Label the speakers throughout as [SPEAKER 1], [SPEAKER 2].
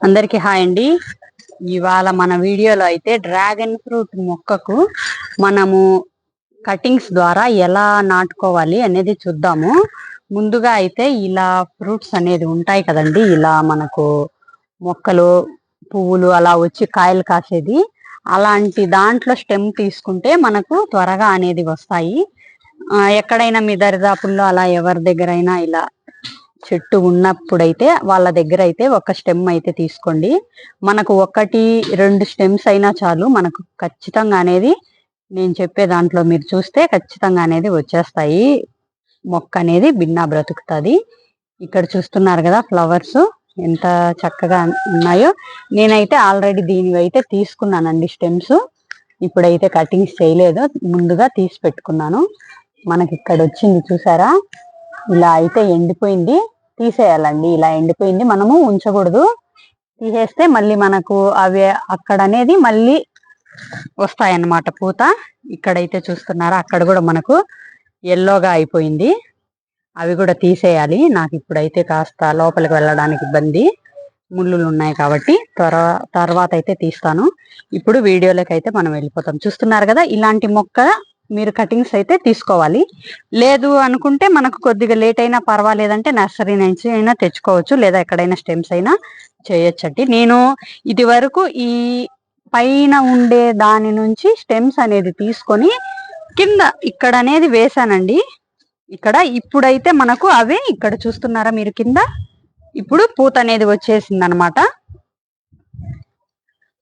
[SPEAKER 1] అందరికి హాయ్ అండి. ఇవాళ మన వీడియోలో అయితే డ్రాగన్ ఫ్రూట్ మొక్కకు మనము కటింగ్స్ ద్వారా ఎలా నాటుకోవాలి అనేది చూద్దాము. ముందుగా అయితే ఇలా ఫ్రూట్స్ అనేది ఉంటాయి కదండి. ఇలా మనకు మొక్కలు పువ్వులు అలా వచ్చి కాయలు కాసేది. అలాంటి దాంట్లో స్టెమ్ తీసుకుంటే మనకు త్వరగా అనేది వస్తాయి. ఎక్కడైనా మీ దరిదాపుల్లో అలా ఎవరి దగ్గరైనా ఇలా చెట్టు ఉన్నప్పుడైతే వాళ్ళ దగ్గర అయితే ఒక స్టెమ్ అయితే తీసుకోండి. మనకు ఒకటి రెండు స్టెమ్స్ అయినా చాలు. మనకు ఖచ్చితంగా అనేది నేను చెప్పే దాంట్లో మీరు చూస్తే ఖచ్చితంగా అనేది వచ్చేస్తాయి. మొక్క అనేది భిన్నా బ్రతుకుతుంది. ఇక్కడ చూస్తున్నారు కదా ఫ్లవర్స్ ఎంత చక్కగా ఉన్నాయో. నేనైతే ఆల్రెడీ దీనివి అయితే తీసుకున్నానండి స్టెమ్స్. ఇప్పుడైతే కటింగ్స్ చేయలేదు. ముందుగా తీసి పెట్టుకున్నాను. మనకి ఇక్కడ వచ్చింది చూసారా? ఇలా అయితే ఎండిపోయింది. తీసేయాలండి. ఇలా ఎండిపోయింది. మనము ఉంచకూడదు. తీసేస్తే మళ్ళీ మనకు అవి అక్కడ అనేది మళ్ళీ వస్తాయన్నమాట పూత. ఇక్కడైతే చూస్తున్నారా? అక్కడ కూడా మనకు ఎల్లోగా అయిపోయింది. అవి కూడా తీసేయాలి. నాకు ఇప్పుడైతే కాస్త లోపలికి వెళ్ళడానికి ఇబ్బంది. ముళ్ళులు ఉన్నాయి కాబట్టి త్వర తర్వాత అయితే తీస్తాను. ఇప్పుడు వీడియోలోకి అయితే మనం వెళ్ళిపోతాం. చూస్తున్నారు కదా? ఇలాంటి మొక్క మీరు కటింగ్స్ అయితే తీసుకోవాలి. లేదు అనుకుంటే మనకు కొద్దిగా లేట్ అయినా పర్వాలేదంటే నర్సరీ నుంచి అయినా తెచ్చుకోవచ్చు లేదా ఎక్కడైనా స్టెమ్స్ అయినా చేయొచ్చండి. నేను ఇది వరకు ఈ పైన ఉండే దాని నుంచి స్టెమ్స్ అనేది తీసుకొని కింద ఇక్కడ అనేది వేసానండి ఇక్కడ ఇప్పుడైతే మనకు అవే ఇక్కడ చూస్తున్నారా మీరు కింద? ఇప్పుడు పూత అనేది వచ్చేసింది అనమాట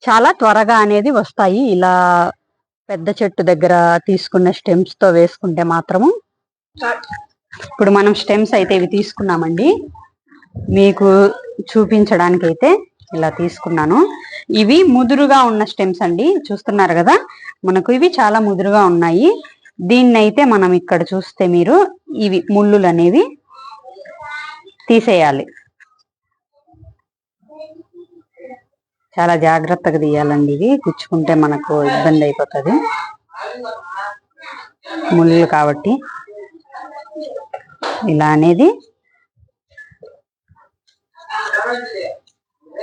[SPEAKER 1] చాలా త్వరగా అనేది వస్తాయి. ఇలా పెద్ద చెట్టు దగ్గర తీసుకున్న స్టెమ్స్తో వేసుకుంటే మాత్రము ఇప్పుడు మనం స్టెమ్స్ అయితే ఇవి తీసుకున్నామండి. మీకు చూపించడానికి అయితే ఇలా తీసుకున్నాను. ఇవి ముదురుగా ఉన్న స్టెమ్స్ అండి. చూస్తున్నారు కదా? మనకు ఇవి చాలా ముదురుగా ఉన్నాయి. దీన్ని అయితే మనం ఇక్కడ చూస్తే మీరు ఇవి ముళ్ళులు అనేవి తీసేయాలి. చాలా జాగ్రత్తగా తీయాలండి ఇవి. గుచ్చుకుంటే మనకు ఇబ్బంది అయిపోతుంది. ముళ్ళు కాబట్టి ఇలా అనేది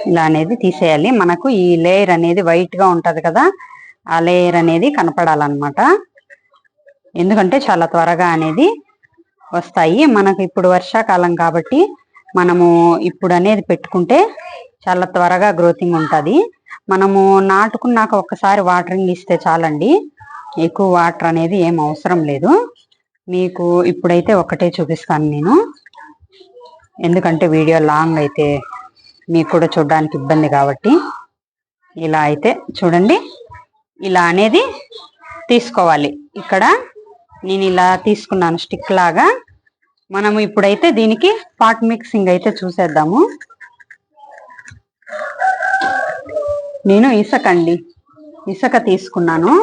[SPEAKER 1] ఇలా అనేది తీసేయాలి. మనకు ఈ లేయర్ అనేది వైట్గా ఉంటది కదా ఆ లేయర్ అనేది కనపడాలన్నమాట. ఎందుకంటే చాలా త్వరగా అనేది వస్తాయి. మనకు ఇప్పుడు వర్షాకాలం కాబట్టి మనము ఇప్పుడు అనేది పెట్టుకుంటే చాలా త్వరగా గ్రోతింగ్ ఉంటుంది. మనము నాటుకున్నాక ఒక్కసారి వాటరింగ్ ఇస్తే చాలండి. ఎక్కువ వాటర్ అనేది ఏం అవసరం లేదు. మీకు ఇప్పుడైతే ఒకటే చూపిస్తాను నేను. ఎందుకంటే వీడియో లాంగ్ అయితే మీకు కూడా చూడడానికి ఇబ్బంది కాబట్టి. ఇలా అయితే చూడండి. ఇలా అనేది తీసుకోవాలి. ఇక్కడ నేను ఇలా తీసుకున్నాను స్టిక్ లాగా. మనము ఇప్పుడైతే దీనికి పాట్ మిక్సింగ్ అయితే చూసేద్దాము. నేను ఇసుక అండి. ఇసుక తీసుకున్నాను.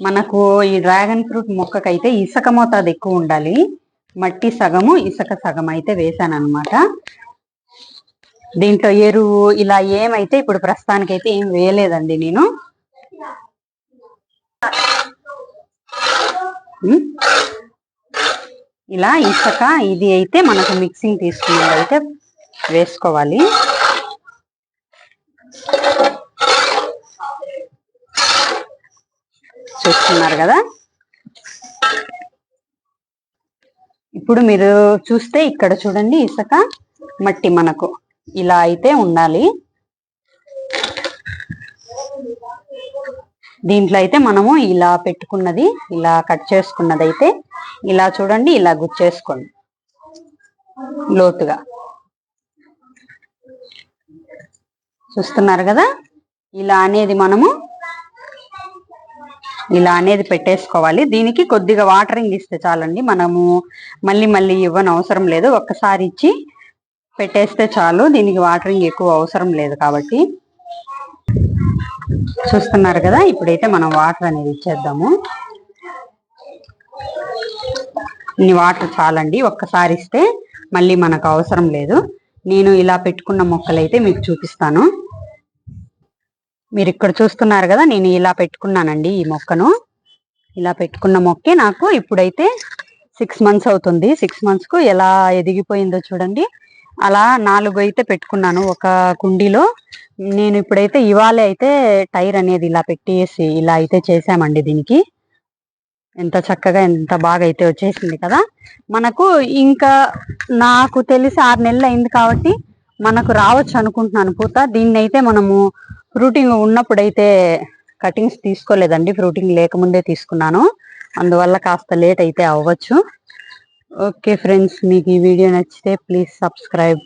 [SPEAKER 1] మనకు ఈ డ్రాగన్ ఫ్రూట్ మొక్కకైతే ఇసుక మోతాదు ఎక్కువ ఉండాలి. మట్టి సగము ఇసుక సగం అయితే వేసాను అనమాట దీంట్లో ఎరువు ఇలా ఏమైతే ఇప్పుడు ప్రస్తుతానికి అయితే ఏం వేయలేదండి నేను. ఇలా ఇసుక ఇది అయితే మనకు మిక్సింగ్ తీసుకున్నది అయితే వేసుకోవాలి. చూస్తున్నారు కదా? ఇప్పుడు మీరు చూస్తే ఇక్కడ చూడండి ఇసుక మట్టి మనకు. ఇలా అయితే ఉండాలి. దీంట్లో అయితే మనము ఇలా పెట్టుకున్నది ఇలా కట్ చేసుకున్నది అయితే ఇలా చూడండి ఇలా గుచ్చేసుకోండి. లోతుగా. చూస్తున్నారు కదా? ఇలా అనేది మనము ఇలా అనేది పెట్టేసుకోవాలి. దీనికి కొద్దిగా వాటరింగ్ ఇస్తే చాలండి. మనము మళ్ళీ మళ్ళీ ఇవ్వని అవసరం లేదు. ఒక్కసారి ఇచ్చి పెట్టేస్తే చాలు. దీనికి వాటరింగ్ ఎక్కువ అవసరం లేదు కాబట్టి. చూస్తున్నారు కదా? ఇప్పుడైతే మనం వాటర్ అనేది ఇచ్చేద్దాము. ఇన్ని వాటర్ చాలండి. ఒక్కసారి ఇస్తే మళ్ళీ మనకు అవసరం లేదు. నేను ఇలా పెట్టుకున్న మొక్కలైతే మీకు చూపిస్తాను. మీరు ఇక్కడ చూస్తున్నారు కదా నేను ఇలా పెట్టుకున్నానండి ఈ మొక్కను. ఇలా పెట్టుకున్న మొక్కే నాకు ఇప్పుడైతే సిక్స్ మంత్స్ అవుతుంది. సిక్స్ మంత్స్కు ఎలా ఎదిగిపోయిందో చూడండి. అలా నాలుగు అయితే పెట్టుకున్నాను ఒక కుండీలో. నేను ఇప్పుడైతే ఇవాళ అయితే టైర్ అనేది ఇలా పెట్టేసి ఇలా అయితే చేసామండి దీనికి. ఎంత చక్కగా ఎంత బాగా అయితే వచ్చేసింది కదా. మనకు ఇంకా నాకు తెలిసి ఆరు నెలలు అయింది కాబట్టి మనకు రావచ్చు అనుకుంటున్నాను పూత. దీన్ని అయితే మనము ఫ్రూటింగ్ ఉన్నప్పుడైతే కటింగ్స్ తీసుకోలేదండి. ఫ్రూటింగ్ లేకముందే తీసుకున్నాను. అందువల్ల కాస్త లేట్ అయితే అవ్వచ్చు. ఓకే ఫ్రెండ్స్ మీకు ఈ వీడియో నచ్చితే ప్లీజ్ సబ్స్క్రైబ్